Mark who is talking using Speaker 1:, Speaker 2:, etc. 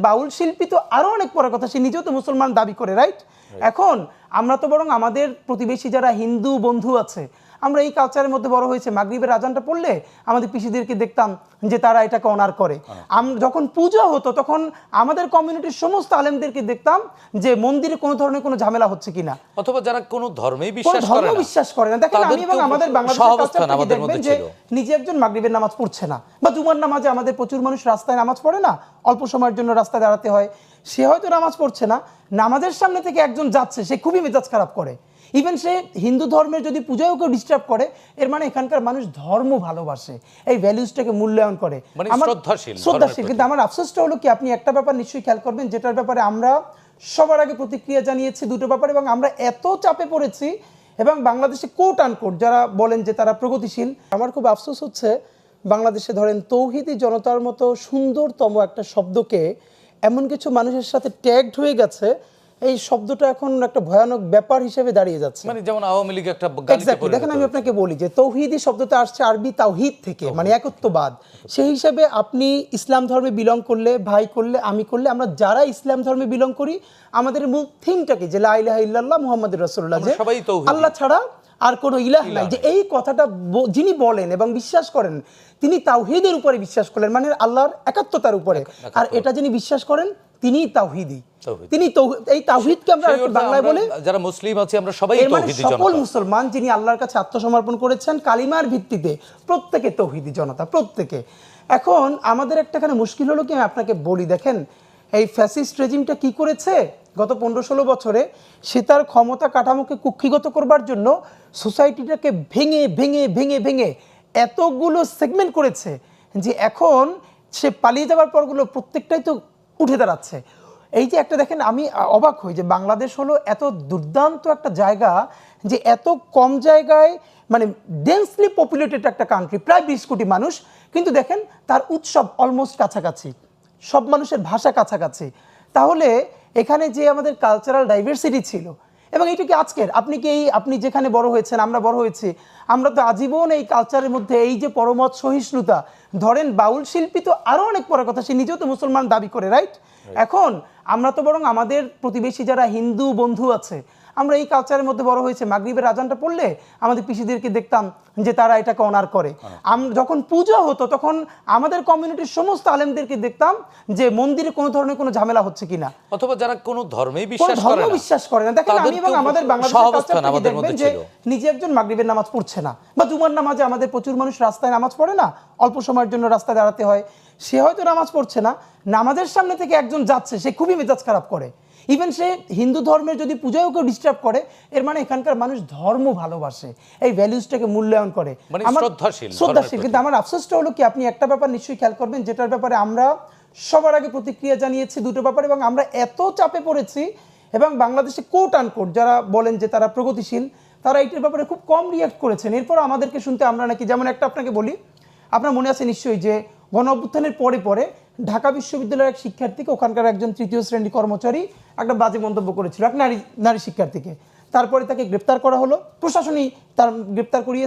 Speaker 1: বাউল শিল্পী তো আরও অনেক পরের কথা সে নিজেও তো মুসলমান দাবি করে রাইট এখন আমরা তো বরং আমাদের প্রতিবেশী যারা হিন্দু বন্ধু আছে আমরা এই কালচারের মধ্যে বড় হয়েছে। মাগরিবের আজানটা পড়লে আমাদের পিসিদেরকে দেখতাম যে তারা এটাকে অনার করে। যখন পূজা হতো তখন আমাদের কমিউনিটির সমস্ত আলেমদেরকে দেখতাম যে মন্দিরে কোনো ধরনের কোনো ঝামেলা হচ্ছে কিনা।
Speaker 2: অথবা যারা কোনো বিশ্বাস করে
Speaker 1: ধর্ম
Speaker 2: না
Speaker 1: বিশ্বাস করে না। দেখেন আমি এবং আমাদের বাংলাদেশের দেখবেন যে নিজে একজন মাগরিবের নামাজ পড়ছে না। বা জুমার নামাজে আমাদের প্রচুর মানুষ রাস্তায় নামাজ পড়ে না অল্প সময়ের জন্য রাস্তায় দাঁড়াতে হয়। সে হয়তো নামাজ পড়ছে না নামাজের সামনে থেকে একজন যাচ্ছে সে খুবই মেজাজ খারাপ করে। ইভেন সে হিন্দু ধর্মের যদি পূজাও কেউ ডিস্টার্ব করে এর মানে এখানকার মানুষ ধর্ম ভালোবাসে এই ভ্যালুসটাকে মূল্যায়ন করে
Speaker 2: মানে
Speaker 1: আমার-
Speaker 2: শ্রদ্ধাশীল।
Speaker 1: কিন্তু আমার আফসোসটা হলো কি আপনি একটা ব্যাপার নিশ্চয়ই খেয়াল করবেন যেটার ব্যাপারে আমরা সবার আগে প্রতিক্রিয়া জানিয়েছি দুটো ব্যাপারে এবং আমরা এত চাপে পড়েছি এবং বাংলাদেশে কোট আনকোট যারা বলেন যে তারা প্রগতিশীল আমার খুব আফসোস হচ্ছে বাংলাদেশে ধরেন তৌহিদি জনতার মতো সুন্দরতম একটা শব্দকে এমন কিছু মানুষের সাথে ট্যাগড হয়ে গেছে এই শব্দটা এখন একটা ভয়ানক ব্যাপার হিসেবে দাঁড়িয়ে যাচ্ছে।
Speaker 2: মানে যেমন আওয়ামী লীগ একটা
Speaker 1: দেখেন আমি আপনাকে বলি যে তৌহিদি শব্দটা আসছে আরবি তাওহিদ থেকে মানে একত্ববাদ। সেই হিসাবে আপনি ইসলাম ধর্মে বিলং করলে ভাই করলে আমি করলে আমরা যারা ইসলাম ধর্মে বিলং করি আমাদের মূল থিমটাকে যে লা ইলাহা ইল্লাল্লাহ মুহাম্মাদুর রাসূলুল্লাহ যে। আল্লাহ ছাড়া আর কোনো ইলাহ নাই যে এই কথাটা যিনি বলেন এবং বিশ্বাস করেন তিনি তাওহিদের উপরে বিশ্বাস করলেন মানে আল্লাহর একাত্মতার উপরে। আর এটা যিনি বিশ্বাস করেন তিনিই তাওহিদি। তিনি এই তাওহিদকে আমরা একটু বাংলায় বলে
Speaker 2: যারা মুসলিম আছে আমরা সবাই
Speaker 1: মানে
Speaker 2: তৌহিদি
Speaker 1: সকল মুসলমান যিনি আল্লাহর কাছে আত্মসমর্পণ করেছেন কালিমার ভিত্তিতে প্রত্যেকে তৌহিদি জনতা প্রত্যেকে। এখন আমাদের একটাখানে মুশকিল হলো কি? আমি আপনাকে বলি দেখেন এই ফ্যাসিস্ট রেজিমটা কি করেছে? গত পনেরো ষোলো বছরে সে তার ক্ষমতা কাঠামোকে কুক্ষিগত করবার জন্য সোসাইটিটাকে ভেঙে ভেঙে ভেঙে ভেঙে এতগুলো সেগমেন্ট করেছে যে এখন সে পালিয়ে যাওয়ার পরগুলো প্রত্যেকটাই তো উঠে দাঁড়াচ্ছে। এই যে একটা দেখেন, আমি অবাক হই যে বাংলাদেশ হলো এত দুর্দান্ত একটা জায়গা যে এত কম জায়গায় মানে ডেন্সলি পপুলেটেড একটা কান্ট্রি প্রায় বিশ কোটি মানুষ। কিন্তু দেখেন, তার উৎসব অলমোস্ট কাছাকাছি। সব মানুষের ভাষা কাছাকাছি। তাহলে এখানে যে আমাদের কালচারাল ডাইভার্সিটি ছিল এবং এটা কি আজকের? আপনি কি এই আপনি যেখানে বড় হয়েছেন আমরা বড় হয়েছি আমরা তো আজীবন এই কালচারের মধ্যে এই যে পরমত সহিষ্ণুতা ধরেন বাউল শিল্পী তো আরও অনেক পরের কথা সে নিজেও তো মুসলমান দাবি করে রাইট এখন আমরা তো বরং আমাদের প্রতিবেশী যারা হিন্দু বন্ধু আছে আমরা এই কালচারের মধ্যে বড় হয়েছে। মাগরিবের আজানটা পড়লে আমাদের পিসিদেরকে দেখতাম যে তারা এটাকে অনার করে। আম- যখন পূজা হতো তখন আমাদের কমিউনিটির সমস্ত আলেমদেরকে দেখতাম যে মন্দিরে কোনো ধরনের কোনো ঝামেলা হচ্ছে কিনা।
Speaker 2: অথবা যারা কোনো ধর্মেই বিশ্বাস করে
Speaker 1: ধর্ম
Speaker 2: না
Speaker 1: বিশ্বাস করে না। দেখেন আমি এবং আমাদের বাংলাদেশের দেখবেন যে। নিজে একজন মাগরিবের নামাজ পড়ছে না বা জুমার নামাজে আমাদের প্রচুর মানুষ রাস্তায় নামাজ পড়ে না অল্প সময়ের জন্য রাস্তায় দাঁড়াতে হয়। সে হয়তো নামাজ পড়ছে না নামাজের সামনে থেকে একজন যাচ্ছে সে খুবই মেজাজ খারাপ করে। ইভেন সে হিন্দু ধর্মের যদি পূজাও কেউ ডিস্টার্ব করে এর মানে এখানকার মানুষ ধর্ম ভালোবাসে এই ভ্যালুসটাকে মূল্যায়ন করে
Speaker 2: মানে
Speaker 1: আমার-
Speaker 2: শ্রদ্ধাশীল।
Speaker 1: কিন্তু আমার আফসোসটা হলো কি আপনি একটা ব্যাপার নিশ্চয়ই খেয়াল করবেন যেটার ব্যাপারে আমরা সবার আগে প্রতিক্রিয়া জানিয়েছি দুটো ব্যাপারে এবং আমরা এত চাপে পড়েছি এবং বাংলাদেশে কোট আনকোট যারা বলেন যে তারা প্রগতিশীল তারা এইটার ব্যাপারে খুব কম রিয়াক্ট করেছেন এরপর আমাদেরকে শুনতে আমরা নাকি যেমন একটা আপনাকে বলি আপনার মনে আছে নিশ্চয়ই যে গণ অভ্যুত্থানের পরে পরে ঢাকা বিশ্ববিদ্যালয়ের এক শিক্ষার্থীকে ওখানকার একজন তৃতীয় শ্রেণি কর্মচারী একটা বাজে মন্তব্য করেছিল, এক নারী নারী শিক্ষার্থীকে। তারপরে তাকে গ্রেপ্তার করা হলো। প্রশাসনই তার গ্রেপ্তার করিয়ে